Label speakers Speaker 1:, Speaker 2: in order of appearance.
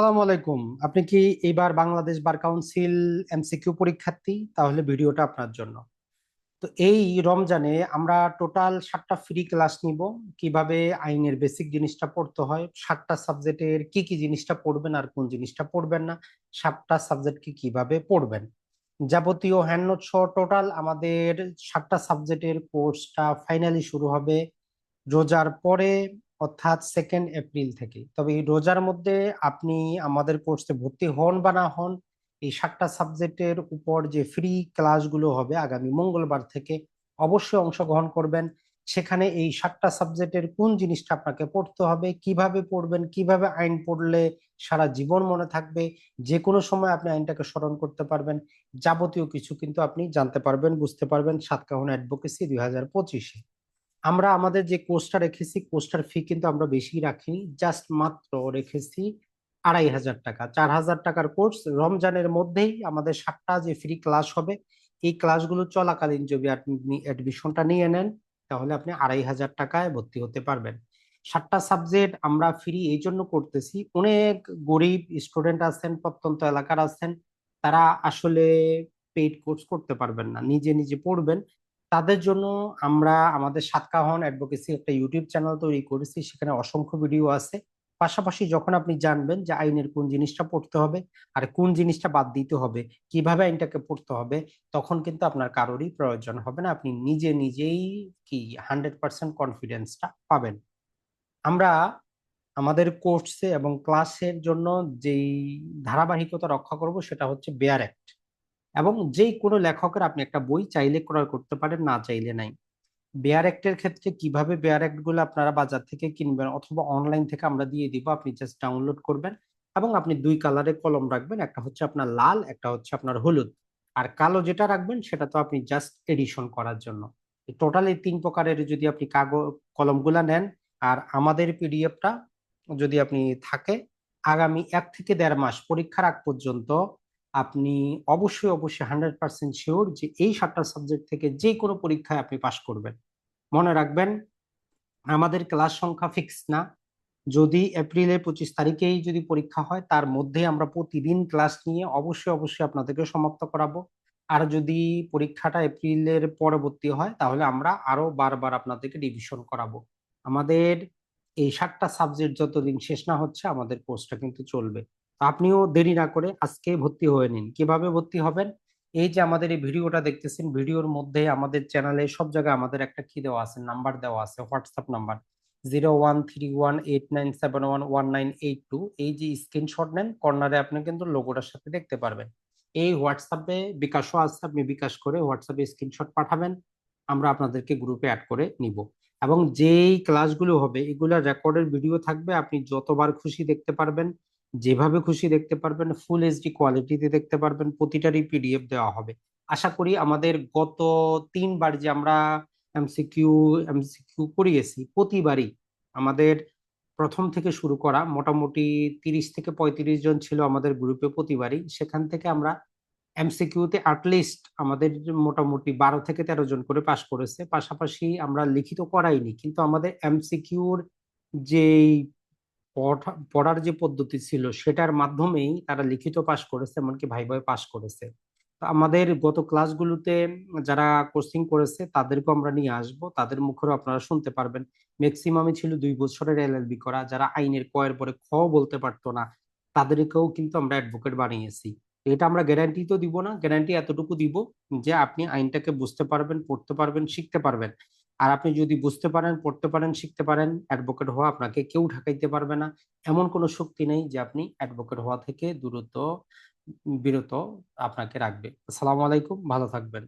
Speaker 1: আসসালামু আলাইকুম। আপনি কি এবার বাংলাদেশ বার কাউন্সিল এমসিকিউ পরীক্ষার্থী? তাহলে ভিডিওটা আপনার জন্য। তো এই রমজানে আমরা টোটাল সাতটা ফ্রি ক্লাস নিব। কীভাবে আইনের বেসিক জিনিসটা পড়তে হয়, সাতটা সাবজেক্টের কি কি জিনিসটা পড়বেন আর কোন জিনিসটা পড়বেন না, সাতটা সাবজেক্ট কি কীভাবে পড়বেন? যাবতীয় হ্যান্ডনোট সহ টোটাল আমাদের সাতটা সাবজেক্টের কোর্সটা ফাইনালি শুরু হবে। রোজার পরে অর্থাৎ সেকেন্ড এপ্রিল থেকে তবে এই রোজার মধ্যে আপনি আমাদের কোর্সে ভর্তি হন বা না হন, এই সাতটা সাবজেক্টের উপর যে ফ্রি ক্লাসগুলো হবে আগামী মঙ্গলবার থেকে অবশ্যই অংশগ্রহণ করবেন। সেখানে এই সাতটা সাবজেক্টের কোন জিনিসটা আপনাকে পড়তে হবে, কীভাবে পড়বেন, কীভাবে আইন পড়লে সারা জীবন মনে থাকবে যে কোনো সময় আপনি আইনটাকে স্মরণ করতে পারবেন। যাবতীয় কিছু কিন্তু আপনি জানতে পারবেন, বুঝতে পারবেন সাতকাহন অ্যাডভোকেসি দুই হাজার পঁচিশে। আমরা আমাদের যে কোর্সটা রেখেছি কোর্সটার ফি কিন্তু আমরা বেশি রাখিনি। জাস্ট মাত্র রেখেছি আড়াই হাজার টাকা। চার হাজার টাকার কোর্স রমজানের মধ্যেই আমাদের সাতটা যে ফ্রি ক্লাস হবে, এই ক্লাসগুলো চলাকালীন যদি আপনি অ্যাডমিশনটা নিয়ে নেন, তাহলে আপনি আড়াই হাজার টাকায় ভর্তি হতে পারবেন। সাতটা সাবজেক্ট আমরা ফ্রি এই জন্য করতেছি। অনেক গরিব স্টুডেন্ট আছেন, প্রত্যন্ত এলাকার আছেন, তারা আসলে পেইড কোর্স করতে পারবেন না। নিজে নিজে পড়বেন। তাদের জন্য আমরা আমাদের সাতকাহন অ্যাডভোকেসি একটা ইউটিউব চ্যানেল তৈরি করেছি, সেখানে অসংখ্য ভিডিও আছে। পাশাপাশি যখন আপনি জানবেন যে আইনের কোন জিনিসটা পড়তে হবে আর কোন জিনিসটা বাদ দিতে হবে, কীভাবে আইনটাকে পড়তে হবে, তখন কিন্তু আপনার কারোরই প্রয়োজন হবে না। আপনি নিজে নিজেই কি হান্ড্রেড পার্সেন্ট কনফিডেন্সটা পাবেন। আমরা আমাদের কোর্সে এবং ক্লাসের জন্য যেই ধারাবাহিকতা রক্ষা করব সেটা হচ্ছে বেয়ার অ্যাক্ট এবং যে কোনো লেখকের আপনি একটা বই চাইলে ক্রয় করতে পারেন, না চাইলে নাই। বেয়ার অ্যাক্টের ক্ষেত্রে কীভাবে বেয়ার অ্যাক্টগুলো আপনারা বাজার থেকে কিনবেন অথবা অনলাইন থেকে আমরা দিয়ে দিব, আপনি জাস্ট ডাউনলোড করবেন এবং আপনি দুই কালারের কলম রাখবেন, একটা হচ্ছে আপনার লাল, একটা হচ্ছে আপনার হলুদ। আর কালো যেটা রাখবেন, সেটা তো আপনি জাস্ট এডিশন করার জন্য। টোটাল এই তিন প্রকারের যদি আপনি কাগজ, কলমগুলা নেন আর আমাদের পিডিএফটা যদি আপনি থাকে, আগামী এক থেকে দেড় মাস পরীক্ষার আগ পর্যন্ত আপনি অবশ্যই অবশ্যই হান্ড্রেড পার্সেন্ট শিওর যে এই সাতটা সাবজেক্ট থেকে যে কোনো পরীক্ষায় আপনি পাশ করবেন। মনে রাখবেন, আমাদের ক্লাস সংখ্যা ফিক্স না। যদি এপ্রিলের পঁচিশ তারিখেই যদি পরীক্ষা হয়, তার মধ্যে আমরা প্রতিদিন ক্লাস নিয়ে অবশ্যই অবশ্যই আপনাদেরকে সমাপ্ত করাবো। আর যদি পরীক্ষাটা এপ্রিলের পরবর্তী হয়, তাহলে আমরা আরও বারবার আপনাদেরকে রিভিশন করাবো। আমাদের এই সাতটা সাবজেক্ট যতদিন শেষ না হচ্ছে, আমাদের কোর্সটা কিন্তু চলবে। আপনিও দেরি না করে আজকে ভর্তি হয়ে নিন। কীভাবে ভর্তি হবেন? এই যে আমাদের এই ভিডিওটা দেখতেছেন, ভিডিওর মধ্যে আমাদের চ্যানেলে সব জায়গায় আমাদের একটা কি দেওয়া আছে, নাম্বার দেওয়া আছে, WhatsApp number. Zero one three one eight nine seven one one nine eight two. এই যে স্ক্রিনশট নেন, কর্নারে আপনি কিন্তু লোগোটার সাথে দেখতে পারবেন। এই হোয়াটসঅ্যাপে বিকাশও আছে, আপনি বিকাশ করে হোয়াটসঅ্যাপে স্ক্রিনশট পাঠাবেন, আমরা আপনাদেরকে গ্রুপে অ্যাড করে নিব। এবং যেই ক্লাসগুলো হবে এগুলোর রেকর্ডের ভিডিও থাকবে, আপনি যতবার খুশি দেখতে পারবেন। যেভাবে খুশি দেখতে পারবেন ফুল এইচডি কোয়ালিটিতে দেখতে পারবেন, প্রতিটারই পিডিএফ দেওয়া হবে। আশা করি আমাদের গত তিনবার যে আমরা এমসিকিউ এমসিকিউ করিয়েছি, প্রতিবারই আমাদের প্রথম থেকে শুরু করা মোটামুটি তিরিশ থেকে পঁয়ত্রিশ জন ছিল আমাদের গ্রুপে প্রতিবারই। সেখান থেকে আমরা এমসিকিউতে আটলিস্ট আমাদের মোটামুটি বারো থেকে তেরো জন করে পাশ করেছে। পাশাপাশি আমরা লিখিত করাইনি, কিন্তু আমাদের এমসিকিউর যেই পড়ার যে পদ্ধতি ছিল সেটার মাধ্যমেই তারা লিখিত পাশ করেছে, এমনকি ভাই ভাই পাশ করেছে। আমাদের গত ক্লাসগুলোতে যারা কোচিং করেছে, তাদেরকেও আমরা নিয়ে আসব। তাদের মুখেও আপনারা শুনতে পারবেন। ম্যাক্সিমামই ছিল দুই বছরের এলএলবি করা। যারা আইনের কয়ের পরে খ বলতে পারতো না, তাদেরকেও কিন্তু আমরা অ্যাডভোকেট বানিয়েছি। এটা আমরা গ্যারান্টি তো দিব না। গ্যারান্টি এতটুকু দিব যে আপনি আইনটাকে বুঝতে পারবেন, পড়তে পারবেন, শিখতে পারবেন। আর আপনি যদি বুঝতে পারেন, পড়তে পারেন, শিখতে পারেন অ্যাডভোকেট হওয়া আপনাকে কেউ ঢাকাইতে পারবে না। এমন কোনো শক্তি নেই যে আপনি অ্যাডভোকেট হওয়া থেকে দূরত্ব, বিরত আপনাকে রাখবে। আসসালামু আলাইকুম, ভালো থাকবেন।